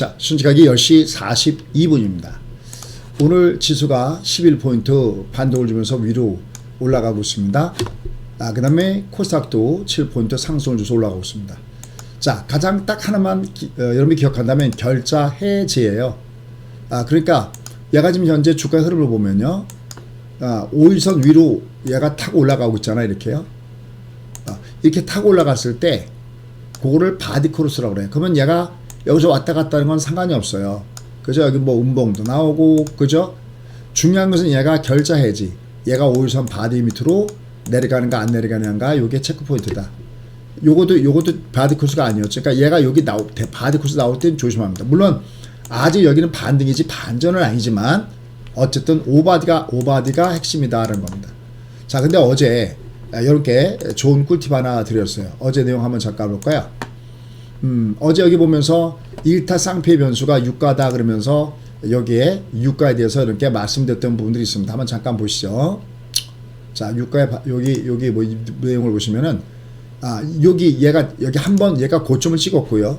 자, 순직하기 10시 42분입니다. 오늘 지수가 11포인트 반동을 주면서 위로 올라가고 있습니다. 아, 그 다음에 코스닥도 7포인트 상승을 줘서 올라가고 있습니다. 자, 가장 딱 하나만 기, 어, 여러분이 기억한다면 결자 해지예요. 아, 그러니까 얘가 지금 현재 주가 흐름을 보면요. 아, 5일선 위로 얘가 타고 올라가고 있잖아요. 이렇게요. 아, 이렇게 타고 올라갔을 때 그거를 바디 크로스라고 그래요. 그러면 얘가 여기서 왔다 갔다 하는 건 상관이 없어요. 그죠? 여기 뭐 음봉도 나오고 그죠? 중요한 것은 얘가 결자 해지. 얘가 5일선 바디 밑으로 내려가는가 안 내려가는가 요게 체크 포인트다. 요것도 요것도 바디 코스가 아니었죠. 그러니까 얘가 여기 나올 때 바디 코스 나올 때는 조심합니다. 물론 아직 여기는 반등이지 반전은 아니지만 어쨌든 오바디가 오바디가 핵심이다라는 겁니다. 자, 근데 어제 이렇게 좋은 꿀팁 하나 드렸어요. 어제 내용 한번 잠깐 볼까요? 음, 어제 여기 보면서 1타 쌍피의 변수가 유가다 그러면서 여기에 유가에 대해서 이렇게 말씀드렸던 부분들이 있습니다. 한번 잠깐 보시죠. 자, 유가의 바- 여기 여기 뭐이 내용을 보시면은 아, 여기 얘가 여기 한 번 얘가 고점을 찍었고요.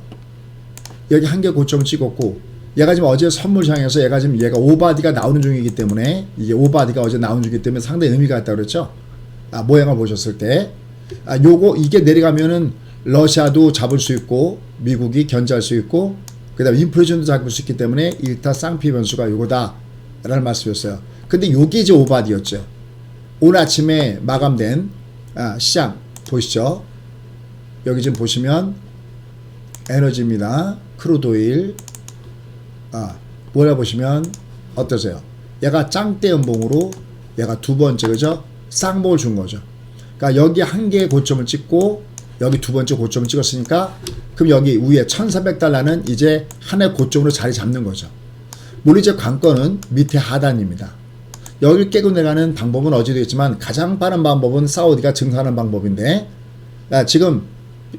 여기 한 개 고점을 찍었고 얘가 지금 어제 선물장에서 얘가 지금 얘가 오바디가 나오는 중이기 때문에 이게 오바디가 어제 나오는 중이기 때문에 상당히 의미가 있다 그랬죠. 아, 모양을 보셨을 때 아, 요거 이게 내려가면은 러시아도 잡을 수 있고 미국이 견제할 수 있고 그다음에 인플레이션도 잡을 수 있기 때문에 일타 쌍피 변수가 요거다라는 말씀이었어요. 근데 요게 이제 오바디였죠. 오늘 아침에 마감된 아, 시장 보시죠. 여기 지금 보시면 에너지입니다. 크루도일 아, 뭐라 보시면 어떠세요? 얘가 짱대 연봉으로 얘가 두 번째 그죠? 쌍봉을 준 거죠. 그러니까 여기 한 개의 고점을 찍고 여기 두 번째 고점을 찍었으니까 그럼 여기 위에 1,400달러는 이제 하나의 고점으로 자리 잡는 거죠. 물론 이제 관건은 밑에 하단입니다. 여기를 깨고 내가는 방법은 어제도 했지만 가장 빠른 방법은 사우디가 증산하는 방법인데 아, 지금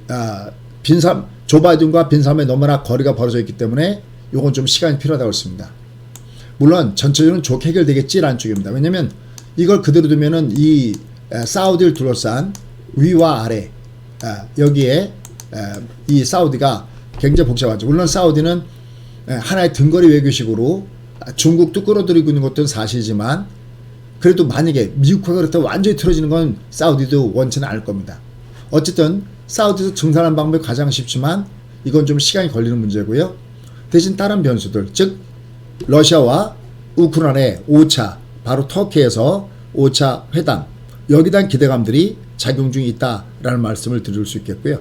아, 빈삼 조 바이든과 빈삼에 너무나 거리가 벌어져 있기 때문에 요건 좀 시간이 필요하다고 했습니다. 물론 전체적으로 좋게 해결되겠지라는 쪽입니다. 왜냐면 이걸 그대로 두면은 이 에, 사우디를 둘러싼 위와 아래 아, 여기에 에, 이 사우디가 굉장히 복잡하죠. 물론 사우디는 에, 하나의 등거리 외교식으로 아, 중국도 끌어들이고 있는 것도 사실이지만 그래도 만약에 미국과 그렇다고 완전히 틀어지는 건 사우디도 원치는 않을 겁니다. 어쨌든 사우디에서 증산하는 방법이 가장 쉽지만 이건 좀 시간이 걸리는 문제고요. 대신 다른 변수들 즉 러시아와 우크라이나의 5차 바로 터키에서 5차 회담 여기에 대한 기대감들이 작용 중에 있다라는 말씀을 드릴 수 있겠고요.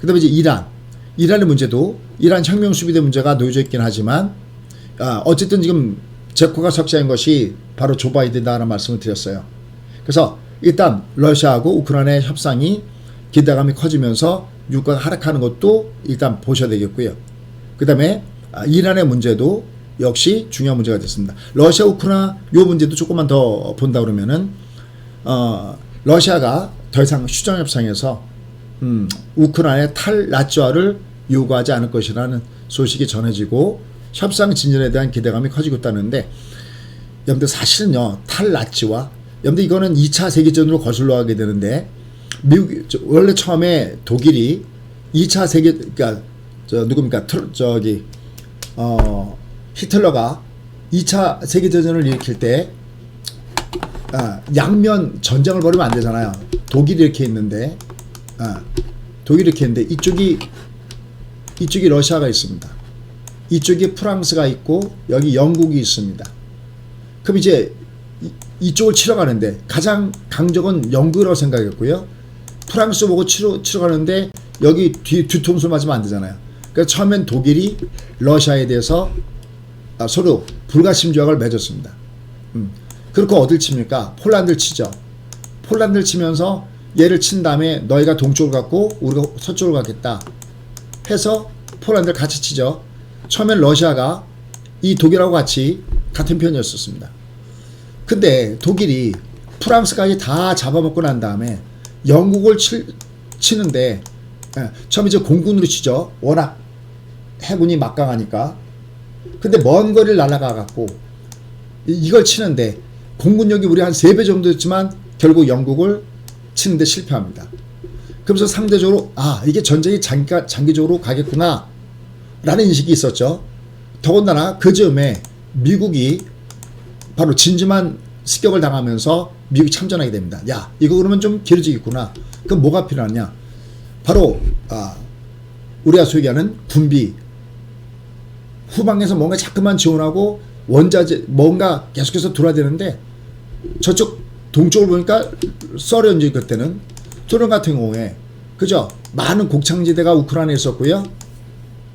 그 다음에 이제 이란 이란의 문제도 이란 혁명 수비대 문제가 놓여져 있긴 하지만 아, 어쨌든 지금 제코가 석자인 것이 바로 조 바이든이다라는 말씀을 드렸어요. 그래서 일단 러시아하고 우크라이나의 협상이 기대감이 커지면서 유가가 하락하는 것도 일단 보셔야 되겠고요. 그 다음에 이란의 문제도 역시 중요한 문제가 됐습니다. 러시아 우크라이나 요 문제도 조금만 더 본다 그러면은 어, 러시아가 더 이상 휴전 협상에서 음, 우크라이나의 탈라츠화를 요구하지 않을 것이라는 소식이 전해지고 협상 진전에 대한 기대감이 커지고 있다는데 여러분들 사실은요 탈라츠화 여러분들 이거는 2차 세계전으로 거슬러 가게 되는데 미국 저, 원래 처음에 독일이 2차 세계 그러니까 저 누굽니까 트루, 저기 어 히틀러가 2차 세계대전을 일으킬 때 아, 양면 전쟁을 벌이면 안 되잖아요. 독일이 이렇게 있는데 아, 독일이 이렇게 있는데 이쪽이 이쪽이 러시아가 있습니다. 이쪽이 프랑스가 있고 여기 영국이 있습니다. 그럼 이제 이, 이쪽을 치러 가는데 가장 강적은 영국이라고 생각했고요. 프랑스 보고 치러 치러 가는데 여기 뒤 뒤통수 맞으면 안 되잖아요. 그래서 처음엔 독일이 러시아에 대해서 아, 서로 불가침 조약을 맺었습니다. 음. 그렇고 어딜 칩니까? 폴란드를 치죠. 폴란드를 치면서 얘를 친 다음에 너희가 동쪽을 갖고 우리가 서쪽을 갖겠다 해서 폴란드를 같이 치죠. 처음엔 러시아가 이 독일하고 같이 같은 편이었었습니다. 근데 독일이 프랑스까지 다 잡아먹고 난 다음에 영국을 치, 치는데 예, 처음 이제 공군으로 치죠. 워낙 해군이 막강하니까. 근데 먼 거리를 날아가 갖고 이걸 치는데 공군력이 우리 한세배 정도였지만 결국 영국을 치는데 실패합니다. 그러면서 상대적으로 아 이게 전쟁이 장기, 장기적으로 가겠구나 라는 인식이 있었죠. 더군다나 그 즈음에 미국이 바로 진지만 습격을 당하면서 미국이 참전하게 됩니다. 야, 이거 그러면 좀 길어지겠구나. 그럼 뭐가 필요하냐? 바로 아, 우리가 소위 얘기하는 군비 후방에서 뭔가 자꾸만 지원하고 원자재 뭔가 계속해서 들어야 되는데 저쪽 동쪽을 보니까 썰연지 그때는? 소련 같은 경우에. 그죠? 많은 곡창지대가 우크라이나에 있었고요.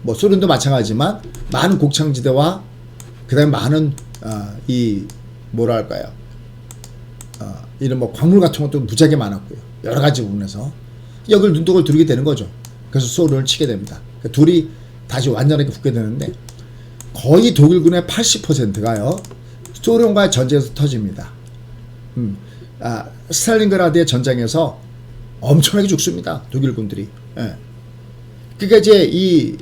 뭐 소련도 마찬가지지만 많은 곡창지대와 그다음에 많은 아, 이 뭐랄까요? 어, 이런 뭐 광물 같은 것도 무지하게 많았고요. 여러 가지 부분에서 여기를 눈독을 들이게 되는 거죠. 그래서 소련을 치게 됩니다. 그러니까 둘이 다시 완전하게 붙게 되는데 거의 독일군의 80%가요. 소련과의 전쟁에서 터집니다. 음, 아, 스탈린그라드의 전장에서 엄청나게 죽습니다. 독일군들이. 예. 그러니까 이제 이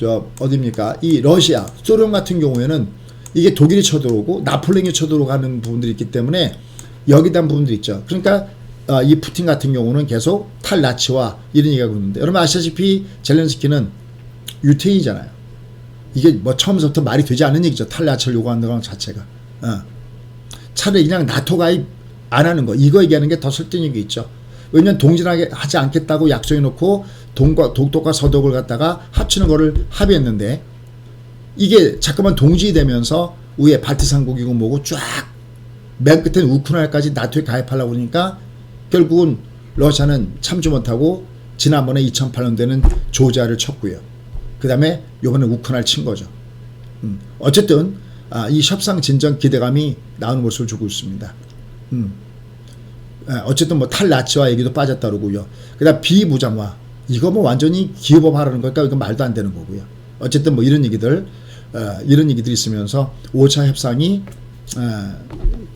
저 어디입니까? 이 러시아, 소련 같은 경우에는 이게 독일이 쳐들어오고 나폴레옹이 쳐들어오고 하는 부분들이 있기 때문에 여기에 대한 부분들이 있죠. 그러니까 어, 이 푸틴 같은 경우는 계속 탈나치와 이런 얘기하고 있는데 여러분 아시다시피 젤렌스키는 유태인이잖아요. 이게 뭐 처음부터 말이 되지 않는 얘기죠. 탈나치를 요구한다는 것 자체가. 어. 차라리 그냥 나토 가입 안 하는 거 이거 얘기하는 게 더 설득력이 있죠. 왜냐면 동진하게 하지 않겠다고 약속해 놓고 동과 동독과 서독을 갖다가 합치는 거를 합의했는데 이게 자꾸만 동지되면서 위에 발트산국이고 뭐고 쫙 맨 끝에 우크라이나까지 나토에 가입하려고 그러니까 결국은 러시아는 참지 못하고 지난번에 2008년대는 조자를 쳤고요. 그 다음에 요번에 우크라이나를 친 거죠. 음, 어쨌든 아, 이 협상 진전 기대감이 나오는 모습을 주고 있습니다. 음. 아, 어쨌든 뭐 탈나치와 얘기도 빠졌다 그러고요. 그다음 비무장화 이거 뭐 완전히 기업업하라는 거니까 이거 말도 안 되는 거고요. 어쨌든 뭐 이런 얘기들 어, 이런 얘기들이 있으면서 5차 협상이 어,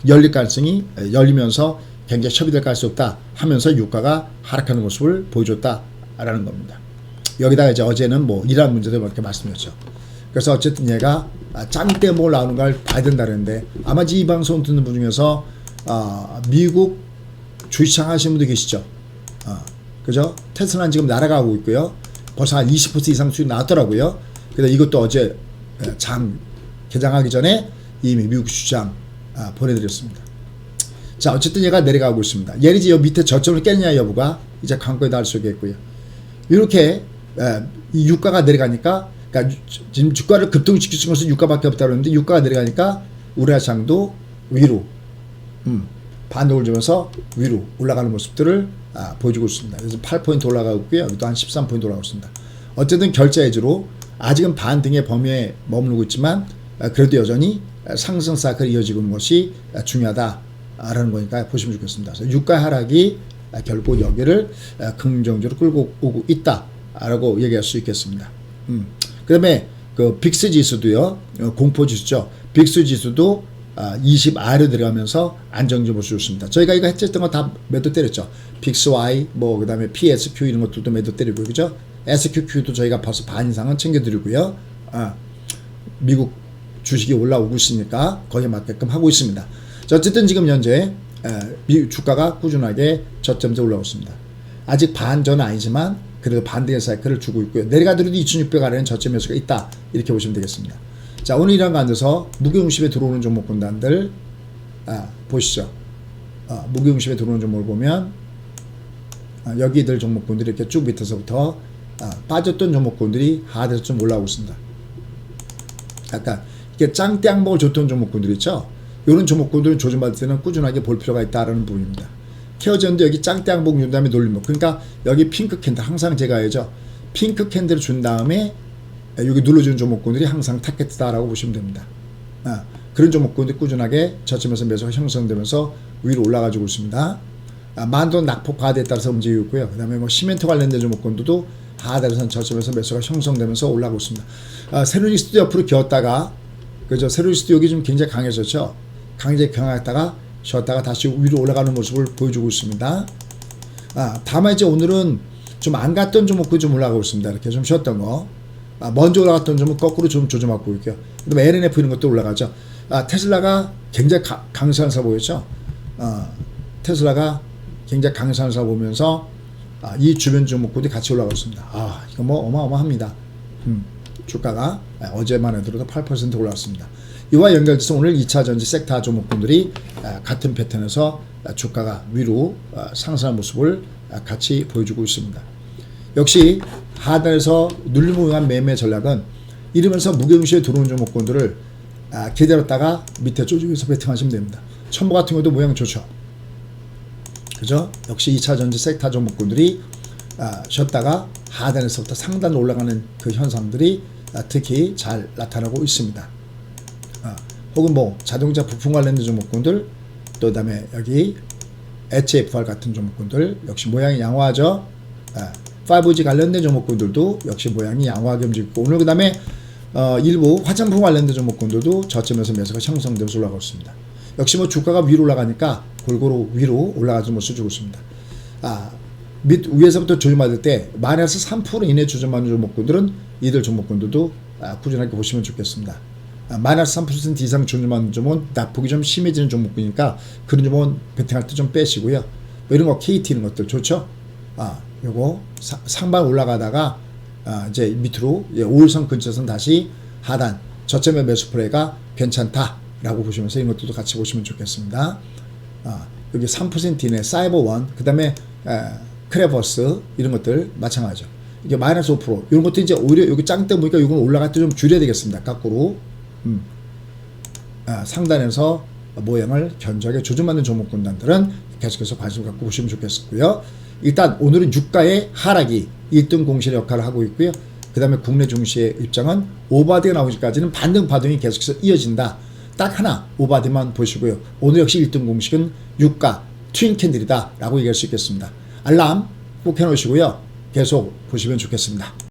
열릴 가능성이 열리면서 굉장히 협의될 가능성이 없다 하면서 유가가 하락하는 모습을 보여줬다라는 겁니다. 여기다가 이제 어제는 뭐 이란 문제도 이렇게 말씀드렸죠. 그래서 어쨌든 얘가 아, 짱때 뭘 나오는 걸 봐야 된다는데 아마 이 방송 듣는 분 중에서 아, 미국 주식시장 하시는 분도 계시죠. 아, 그죠? 테슬라는 지금 날아가고 있고요. 벌써 한 20% 이상 수익 나왔더라고요. 그래서 이것도 어제 예, 장 개장하기 전에 이미 미국 주장 아, 보내드렸습니다. 자, 어쨌든 얘가 내려가고 있습니다. 얘는 이 밑에 저점을 깼냐 여부가 이제 관건에 나올 수 있겠고요. 이렇게 에, 이 유가가 내려가니까 그러니까 유- 지금 주가를 있는 것은 유가밖에 없다 그러는데 유가가 내려가니까 우리나라 장도 위로 음, 반동을 주면서 위로 올라가는 모습들을 아, 보여주고 있습니다. 그래서 8포인트 올라가고 있고요. 여기도 한 13포인트 올라가고 있습니다. 어쨌든 결제 해지로 아직은 반등의 범위에 머무르고 있지만 아, 그래도 여전히 아, 상승 사이클이 이어지고 있는 것이 아, 중요하다라는 거니까 보시면 좋겠습니다. 그래서 유가 하락이 아, 결국 여기를 아, 긍정적으로 끌고 오고 있다라고 얘기할 수 있겠습니다. 음. 그다음에 그 빅스 지수도요 어, 공포 지수죠. 빅스 지수도 아, 20 아래 들어가면서 안정적으로 좋습니다. 저희가 이거 했었던 거 다 매도 때렸죠. 빅스Y 뭐 그 다음에 PSQ 이런 것들도 매도 때리고 그죠? SQQ도 저희가 벌써 반 이상은 챙겨드리고요. 아, 미국 주식이 올라오고 있으니까 거기에 맞게끔 하고 있습니다. 자, 어쨌든 지금 현재 에, 미 주가가 꾸준하게 저점에 올라오고 있습니다. 아직 반전은 아니지만 그래도 반등의 사이클을 주고 있고요. 내려가더라도 2,600 아래는 저점 매수가 있다. 이렇게 보시면 되겠습니다. 자, 오늘 이런 가운데서 무게중심에 들어오는 종목 군단들 아, 보시죠. 아, 무게중심에 들어오는 종목을 보면 아, 여기들 종목군들이 이렇게 쭉 밑에서부터 아, 빠졌던 종목군들이 하단에서 좀 올라오고 있습니다. 약간 이게 짱대 항목을 줬던 종목군들 있죠. 이런 종목군들은 조정받을 때는 꾸준하게 볼 필요가 있다라는 부분입니다. 케어전도 여기 짱대 항목 준 다음에 놀리면 그러니까 여기 핑크 캔들 항상 제가 해죠. 핑크 캔들을 준 다음에 여기 눌러주는 종목군들이 항상 타겟다라고 보시면 됩니다. 아, 그런 종목군들이 꾸준하게 저점에서 매수가 형성되면서 위로 올라가지고 있습니다. 아, 만돈 낙폭 과대에 따라서 움직이고 있고요. 그 다음에 뭐 시멘트 관련된 종목군들도 하단에서 저점에서 매수가 형성되면서 올라가고 있습니다. 아, 세루니스도 옆으로 기었다가 그죠? 세루니스도 여기 좀 굉장히 강해졌죠. 강제 강했다가 쉬었다가 다시 위로 올라가는 모습을 보여주고 있습니다. 아, 다만 이제 오늘은 좀 안 갔던 종목도 좀 올라가고 있습니다. 이렇게 좀 쉬었던 거. 아, 먼저 올라갔던 종목 거꾸로 좀 조정받고 있고요. 그다음에 LNF 이런 것도 올라가죠. 아, 테슬라가 굉장히 가, 강세한사 보였죠. 아, 테슬라가 굉장히 강세한사 보면서 아, 이 주변 종목들이 같이 올라가고 있습니다. 아, 이거 뭐 어마어마합니다. 음. 주가가 아, 어제만 해도 8% 올랐습니다. 이와 연결돼서 오늘 2차 전지 섹터 종목군들이 아, 같은 패턴에서 아, 주가가 위로 아, 상승하는 모습을 아, 같이 보여주고 있습니다. 역시 하단에서 눌림무용한 매매 전략은 이러면서 무게무시에 들어온 종목군들을 아, 기다렸다가 밑에 쪼집어서 베팅하시면 됩니다. 첨보 같은 것도 모양 좋죠. 그죠? 역시 2차 전지 섹터 종목군들이 아, 쉬었다가 하단에서부터 상단 올라가는 그 현상들이 아, 특히 잘 나타나고 있습니다. 아, 혹은 뭐 자동차 부품 관련된 종목군들 또 그다음에 여기 HFR 같은 종목군들 역시 모양이 양호하죠. 아, 5G 관련된 종목군들도 역시 모양이 양호하게 움직이고 오늘 그 다음에 어, 일부 화장품 관련된 종목군들도 저점에서 매수가 형성되면서 올라가고 있습니다. 역시 뭐 주가가 위로 올라가니까 골고루 위로 모습을 주고 있습니다. 아, 밑 위에서부터 조정받을 때 마이너스 3% 이내 조정받는 종목군들은 이들 종목군들도 아, 꾸준하게 보시면 좋겠습니다. 아, 마이너스 3% 이상 조정받는 종목은 낙폭이 좀 심해지는 종목이니까 그런 종목은 베팅할 때 좀 빼시고요. 뭐 이런 거 KT 이런 것들 좋죠. 아, 요거 사- 상방 올라가다가 아, 이제 밑으로 예, 5일선 근처에서는 다시 하단 저점의 매수 플레이가 괜찮다라고 보시면서 이런 것들도 같이 보시면 좋겠습니다. 아, 여기 3% 이내 사이버원 그 다음에 에, 크레버스 이런 것들 마찬가지죠. 이게 마이너스 5% 이런 것도 이제 오히려 여기 짱때 보니까 이건 올라갈 때 좀 줄여야 되겠습니다. 거꾸로 음. 아, 상단에서 모양을 견조하게 조정받는 종목군단들은 계속해서 관심을 갖고 보시면 좋겠고요. 일단 오늘은 유가의 하락이 1등 공신의 역할을 하고 있고요. 그 다음에 국내 증시의 입장은 오바디가 나오기까지는 반등 파동이 계속해서 이어진다. 딱 하나 오바디만 보시고요. 오늘 역시 1등 공식은 유가 트윈 캔들이다 라고 얘기할 수 있겠습니다. 알람 꼭 해놓으시고요. 계속 보시면 좋겠습니다.